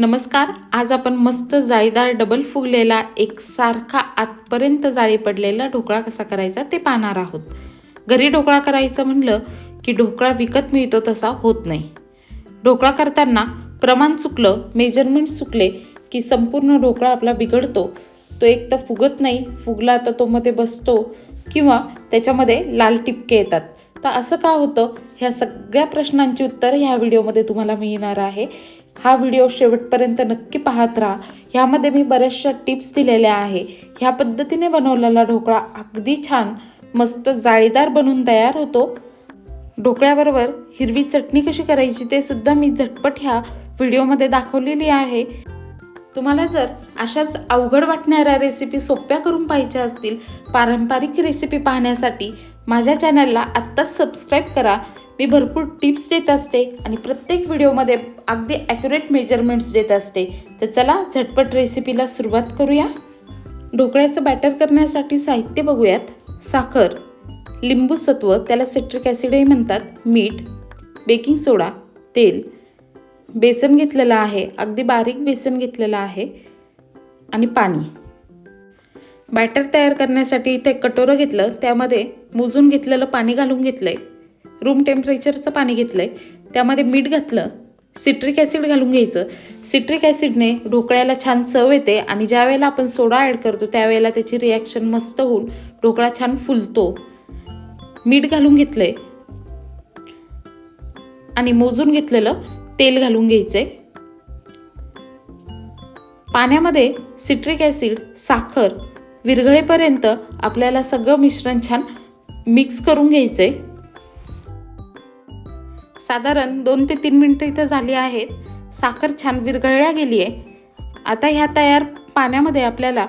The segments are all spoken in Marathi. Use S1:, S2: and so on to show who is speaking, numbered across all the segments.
S1: नमस्कार आज आपण मस्त जाळीदार डबल फुगलेला एक सारखा आतपर्यंत जाळी पडलेला ढोकळा कसा करायचा ते पाहणार आहोत. घरी ढोकळा करायचं म्हणलं की ढोकळा विकत मिळतो तसा होत नाही. ढोकळा करताना प्रमाण चुकलं मेजरमेंट चुकले की संपूर्ण ढोकळा आपला बिघडतो. तो एक तर फुगत नाही फुगला तर तो मध्ये बसतो किंवा त्याच्यामध्ये लाल टिपके येतात. तर असं का होतं? ह्या सगळ्या प्रश्नांची उत्तर ह्या व्हिडिओमध्ये तुम्हाला मिळणार आहे. हा व्हिडिओ शेवटपर्यंत नक्की पाहत राहा. ह्यामध्ये मी बऱ्याचशा टिप्स दिलेल्या आहे. ह्या पद्धतीने बनवलेला ढोकळा अगदी छान मस्त जाळीदार बनून तयार होतो. ढोकळ्याबरोबर हिरवी चटणी कशी करायची ते सुद्धा मी झटपट ह्या व्हिडिओमध्ये दाखवलेली आहे. तुम्हाला जर अशाच अवघड वाटणाऱ्या रेसिपी सोप्या करून पाहिजे असतील पारंपरिक रेसिपी पाहण्यासाठी माझ्या चॅनलला आत्ताच सबस्क्राईब करा. मी भरपूर टिप्स देत असते आणि प्रत्येक व्हिडिओमध्ये अगदी ॲक्युरेट मेजरमेंट्स देत असते. तर चला झटपट रेसिपीला सुरुवात करूया. ढोकळ्याचं बॅटर करण्यासाठी साहित्य बघूयात. साखर लिंबू सत्व त्याला सिट्रिक ॲसिडही म्हणतात. मीठ बेकिंग सोडा तेल. बेसन घेतलेलं आहे. अगदी बारीक बेसन घेतलेलं आहे. आणि पाणी. बॅटर तयार करण्यासाठी इथे कटोरं घेतलं. त्यामध्ये मोजून घेतलेलं पाणी घालून घेतलं आहे रूम टेम्परेचरचं पाणी घेतलं आहे त्यामध्ये मीठ घातलं सिट्रिक ॲसिड घालून घ्यायचं. सिट्रिक ॲसिडने ढोकळ्याला छान चव येते आणि ज्या वेळेला आपण सोडा ॲड करतो त्यावेळेला त्याची रिॲक्शन मस्त होऊन ढोकळा छान फुलतो. मीठ घालून घेतलं आहे आणि मोजून घेतलेलं तेल घालून घ्यायचं आहे पाण्यामध्ये सिट्रिक ॲसिड साखर विरघळेपर्यंत आपल्याला सगळं मिश्रण छान मिक्स करून घ्यायचं आहे साधारण दोन ते तीन मिनटं इथं झाली आहेत. साखर छान विरघळल्या गेली आहे आता ह्या तयार पाण्यामध्ये आपल्याला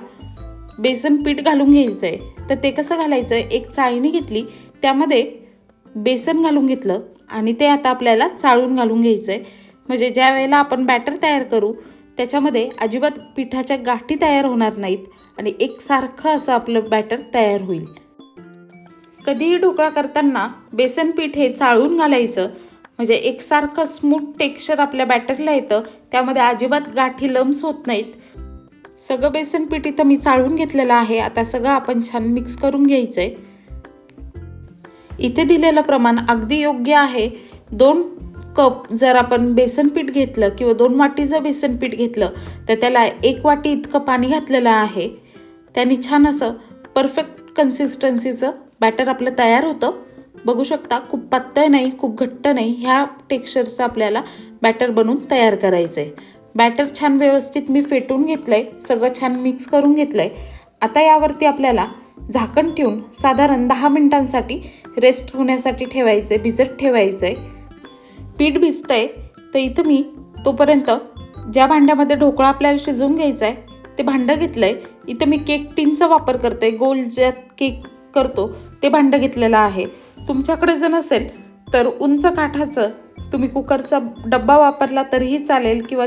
S1: बेसन पीठ घालून घ्यायचं आहे तर ते कसं घालायचं आहे एक चाळणी घेतली त्यामध्ये बेसन घालून घेतलं आणि ते आता आपल्याला चाळून घालून घ्यायचं आहे म्हणजे ज्या वेळेला आपण बॅटर तयार करू त्याच्यामध्ये अजिबात पिठाच्या गाठी तयार होणार नाहीत आणि एकसारखं असं आपलं बॅटर तयार होईल. कधीही ढोकळा करताना बेसन पीठ हे चाळून घालायचं म्हणजे एकसारखं स्मूथ टेक्स्चर आपल्या बॅटरला येतं त्यामध्ये अजिबात गाठी लम्स होत नाहीत. सगळं बेसन पीठ इथं मी चाळून घेतलेलं आहे. आता सगळं आपण छान मिक्स करून घ्यायचं आहे इथे दिलेलं प्रमाण अगदी योग्य आहे. दोन कप जर आपण बेसन पीठ घेतलं किंवा दोन वाटी जर बेसन पीठ घेतलं तर त्याला एक वाटी इतकं पाणी घातलेलं आहे. त्याने छान असं परफेक्ट कन्सिस्टन्सीचं बॅटर आपलं तयार होतं. बघू शकता खूप पातळ नाही खूप घट्ट नाही. ह्या टेक्स्चरचं आपल्याला बॅटर बनवून तयार करायचं आहे बॅटर छान व्यवस्थित मी फेटून घेतलं आहे सगळं छान मिक्स करून घेतलं आहे आता यावरती आपल्याला झाकण ठेवून साधारण दहा मिनिटांसाठी रेस्ट होण्यासाठी ठेवायचं आहे भिजत ठेवायचं आहे पीठ भिजतं आहे तर इथं मी तोपर्यंत ज्या भांड्यामध्ये ढोकळा आपल्याला शिजवून घ्यायचा आहे ते भांडं घेतलं आहे इथं मी केक टीनचा वापर करते गोल ज्यात केक करतो ते भांडं घेतलेलं आहे. तुमच्याकडे जर नसेल तर उंच काठाचं तुम्ही कुकरचा डब्बा वापरला तरीही चालेल किंवा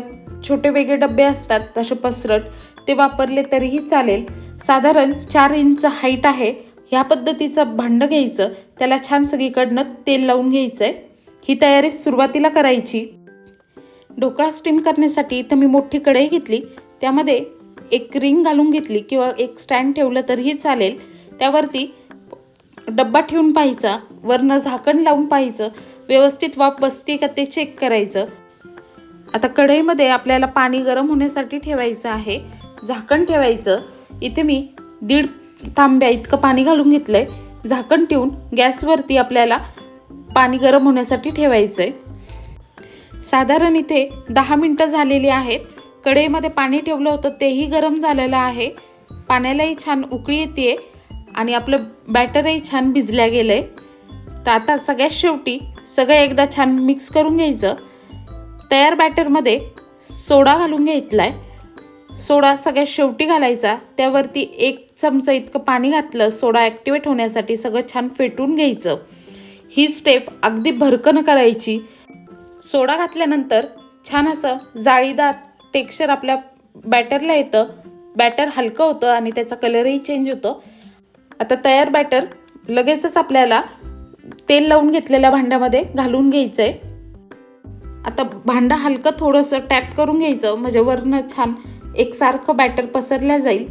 S1: छोटे वेगळे डबे असतात तसे पसरट ते वापरले तरीही चालेल. साधारण चार इंच हाईट आहे. ह्या पद्धतीचं भांडं घ्यायचं त्याला छान सगळीकडनं तेल लावून घ्यायचं आहे ही तयारी सुरुवातीला करायची. ढोकळा स्टीम करण्यासाठी इथं मी मोठी कढई घेतली. त्यामध्ये एक रिंग घालून घेतली किंवा एक स्टँड ठेवलं तरीही चालेल. त्यावरती डब्बा ठेवून पाहायचा वरनं झाकण लावून पाहायचं व्यवस्थित वाफ बसते का ते चेक करायचं. आता कढईमध्ये आपल्याला पाणी गरम होण्यासाठी ठेवायचं आहे झाकण ठेवायचं. इथे मी दीड तांब्या इतकं पाणी घालून घेतलं आहे झाकण ठेवून गॅसवरती आपल्याला पाणी गरम होण्यासाठी ठेवायचं आहे साधारण इथे दहा मिनटं झालेली आहेत. कढईमध्ये पाणी ठेवलं होतं तेही गरम झालेलं आहे. पाण्यालाही छान उकळी येते आणि आपलं बॅटरही छान भिजल्या गेलं आहे तर आता सगळ्यात शेवटी सगळं एकदा छान मिक्स करून घ्यायचं. तयार बॅटरमध्ये सोडा घालून घेतला आहे सोडा सगळ्यात शेवटी घालायचा. त्यावरती एक चमचा इतकं पाणी घातलं सोडा ॲक्टिवेट होण्यासाठी सगळं छान फेटून घ्यायचं. ही स्टेप अगदी भरकन करायची. सोडा घातल्यानंतर छान असं जाळीदार टेक्स्चर आपल्या बॅटरला येतं. बॅटर हलकं होतं आणि त्याचा कलरही चेंज होतो. आता तयार बॅटर लगेचच आपल्याला तेल लावून घेतलेल्या भांड्यामध्ये घालून घ्यायचं आहे आता भांडं हलकं थोडंसं टॅप करून घ्यायचं म्हणजे वरनं छान एकसारखं बॅटर पसरल्या जाईल.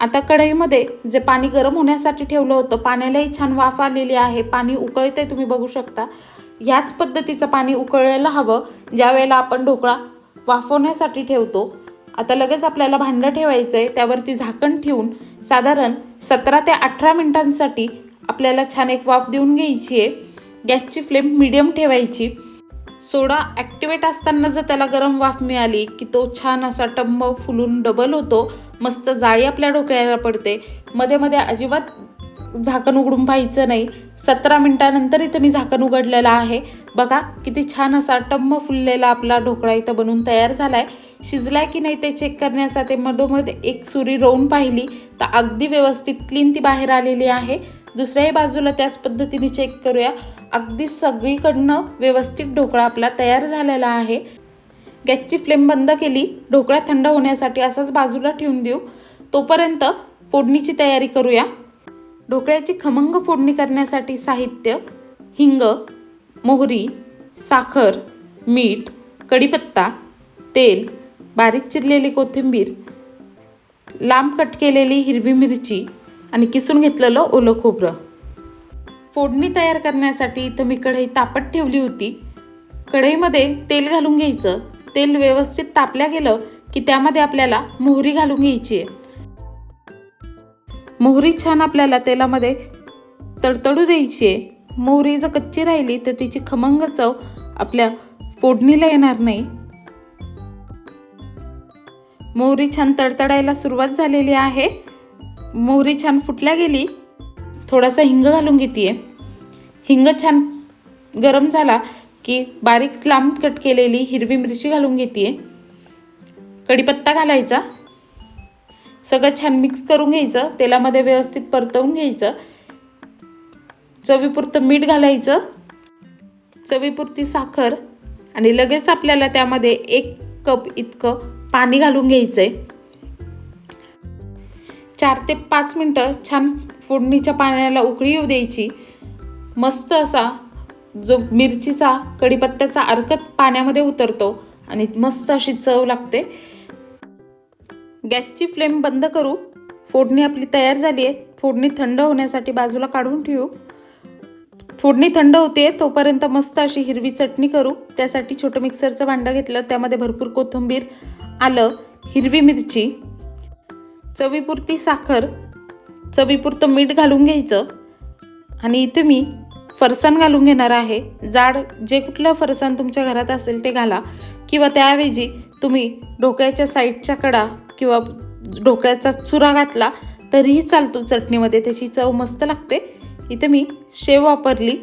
S1: आता कढईमध्ये जे पाणी गरम होण्यासाठी ठेवलं होतं पाण्यालाही छान वाफ आलेली आहे पाणी उकळते तुम्ही बघू शकता. याच पद्धतीचं पाणी उकळायला हवं ज्या वेळेला आपण ढोकळा वाफवण्यासाठी ठेवतो. आता लगेच आपल्याला भांडं ठेवायचं आहे त्यावरती झाकण ठेवून साधारण सतरा ते अठरा मिनटांसाठी आपल्याला छान एक वाफ देऊन घ्यायची आहे. गॅसची फ्लेम मिडियम ठेवायची. सोडा ॲक्टिवेट असताना जर त्याला गरम वाफ मिळाली की तो छान असा टंब फुलून डबल होतो. मस्त जाळी आपल्या डोक्याला पडते. मध्ये मध्ये अजिबात झाकण उघडून पाहायचं नाही. सतरा मिनटानंतर इथं मी झाकण उघडलेलं आहे. बघा किती छान असा टम्म फुललेला आपला ढोकळा इथं बनून तयार झाला आहे शिजला की नाही ते चेक करण्यासाठी मधोमध एक सुरी रोवून पाहिली. तर अगदी व्यवस्थित क्लीन ती बाहेर आलेली आहे. दुसऱ्याही बाजूला त्याच पद्धतीने चेक करूया. अगदी सगळीकडनं व्यवस्थित ढोकळा आपला तयार झालेला आहे. गॅसची फ्लेम बंद केली. ढोकळा थंड होण्यासाठी असाच बाजूला ठेवून देऊ. तोपर्यंत फोडणीची तयारी करूया. ढोकळ्याची खमंग फोडणी करण्यासाठी साहित्य हिंग मोहरी साखर मीठ कढीपत्ता तेल बारीक चिरलेली कोथिंबीर लांब कट केलेली हिरवी मिरची आणि किसून घेतलेलं ओलं खोबरं. फोडणी तयार करण्यासाठी इथं मी कढई तापत ठेवली होती. कढईमध्ये तेल घालून घ्यायचं. तेल व्यवस्थित तापल्या गेलं की त्यामध्ये आपल्याला मोहरी घालून घ्यायची आहे. मोहरी छान आपल्याला तेलामध्ये तडतडू द्यायची आहे. मोहरी जर कच्ची राहिली तर तिची खमंग चव आपल्या फोडणीला येणार नाही. मोहरी छान तडतडायला सुरुवात झालेली आहे. मोहरी छान फुटल्या गेली. थोडासा हिंग घालून घेते हिंग छान गरम झाला की बारीक लांब कट केलेली हिरवी मिरची घालून घेते कढीपत्ता घालायचा. सगळं छान मिक्स करून घ्यायचं तेलामध्ये व्यवस्थित परतवून घ्यायचं. चवीपुरतं मीठ घालायचं चवीपुरती साखर आणि लगेच आपल्याला त्यामध्ये एक कप इतकं पाणी घालून घ्यायचं आहे चार ते पाच मिनटं छान फोडणीच्या पाण्याला उकळी येऊ द्यायची. मस्त असा जो मिरचीचा कढीपत्त्याचा अर्कत पाण्यामध्ये उतरतो आणि मस्त अशी चव लागते. गॅसची फ्लेम बंद करू. फोडणी आपली तयार झाली आहे. फोडणी थंड होण्यासाठी बाजूला काढून ठेवू. फोडणी थंड होते तोपर्यंत मस्त अशी हिरवी चटणी करू. त्यासाठी छोटं मिक्सरचं भांडं घेतलं. त्यामध्ये भरपूर कोथिंबीर आलं हिरवी मिरची चवीपुरती साखर चवीपुरतं मीठ घालून घ्यायचं. आणि इथे मी फरसाण घालून घेणार आहे. जाड जे कुठलं फरसाण तुमच्या घरात असेल ते घाला. किंवा त्याऐवजी तुम्ही ढोकळ्याच्या साईडच्या कडा किंवा ढोकळ्याचा चुरा घातला तरीही चालतो चटणीमध्ये. त्याची चव मस्त लागते. इथे मी शेव वापरली.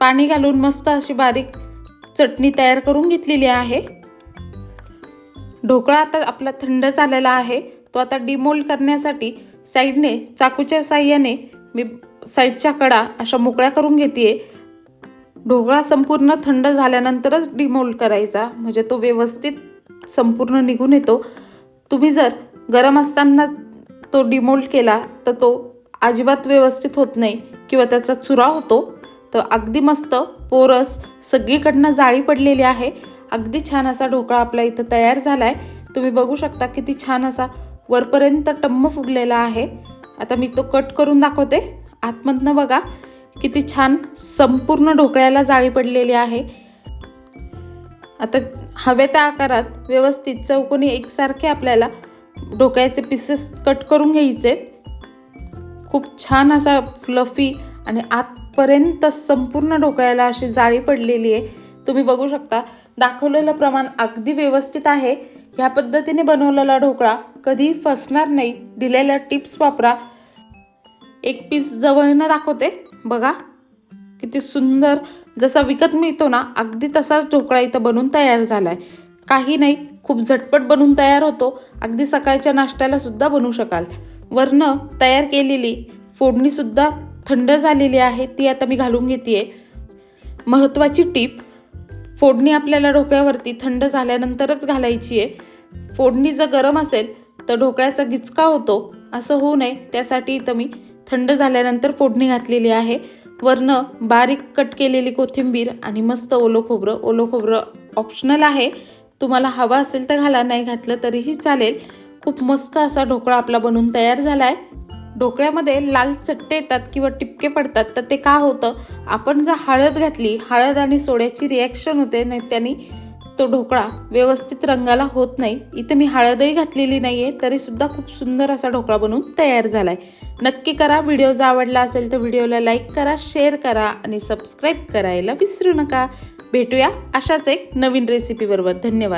S1: पाणी घालून मस्त अशी बारीक चटणी तयार करून घेतलेली आहे. ढोकळा आता आपला थंड झालेला आहे. तो आता डिमोल्ड करण्यासाठी साईडने चाकूच्या साह्याने मी साईडच्या कडा अशा मोकळ्या करून घेते ढोकळा संपूर्ण थंड झाल्यानंतरच डिमोल्ड करायचा. म्हणजे तो व्यवस्थित संपूर्ण निघून येतो. तुम्ही जर गरम असताना तो डिमोल्ड केला तर तो अजिबात व्यवस्थित होत नाही किंवा त्याचा चुरा होतो. तर अगदी मस्त पोरस सगळीकडनं जाळी पडलेली आहे. अगदी छान असा ढोकळा आपला इथं तयार झाला आहे तुम्ही बघू शकता किती छान असा वरपर्यंत टम्म फुगलेला आहे. आता मी तो कट करून दाखवते. आतमधनं बघा किती छान संपूर्ण ढोकळ्याला जाळी पडलेली आहे. आता हवे त्या आकारात व्यवस्थित चौकोनी एकसारखे आपल्याला ढोकळ्याचे पीसेस कट करून घ्यायचे. खूप छान असा फ्लफी आणि आतपर्यंत संपूर्ण ढोकळ्याला अशी जाळी पडलेली आहे. तुम्ही बघू शकता दाखवलेलं प्रमाण अगदी व्यवस्थित आहे. ह्या पद्धतीने बनवलेला ढोकळा कधीही फसणार नाही. दिलेल्या टिप्स वापरा. एक पीस जवळनं दाखवते. बघा. किती सुंदर जसा विकत मिळतो ना अगदी तसाच ढोकळा इथं बनून तयार झाला आहे काही नाही खूप झटपट बनवून तयार होतो. अगदी सकाळच्या नाश्त्याला सुद्धा बनवू शकाल. वरनं तयार केलेली फोडणीसुद्धा थंड झालेली आहे ती आता मी घालून घेते महत्त्वाची टीप फोडणी आपल्याला ढोकळ्यावरती थंड झाल्यानंतरच घालायची आहे फोडणी जर गरम असेल तर ढोकळ्याचा गिचका होतो. असं होऊ नये त्यासाठी इथं मी थंड झाल्यानंतर फोडणी घातलेली आहे. वरनं बारीक कट केलेली कोथिंबीर आणि मस्त ओलं खोबरं. ओलं खोबरं ऑप्शनल आहे. तुम्हाला हवा असेल तर घाला नाही घातलं तरीही चालेल. खूप मस्त असा ढोकळा आपला बनवून तयार झाला आहे ढोकळ्यामध्ये लाल चट्टे येतात किंवा टिपके पडतात तर ते का होतं? आपण जर हळद घातली हळद आणि सोड्याची रिॲक्शन होते नाही त्यांनी तो ढोकळा व्यवस्थित रंगाला होत नाही. इथे मी हळदही घातलेली नाही आहे तरीसुद्धा खूप सुंदर असा ढोकळा बनवून तयार झाला आहे नक्की करा व्हिडिओ जर आवडला असेल तर व्हिडिओला लाईक करा शेअर करा आणि सबस्क्राईब करायला विसरू नका. भेटूया अशाच एक नवीन रेसिपीबरोबर धन्यवाद.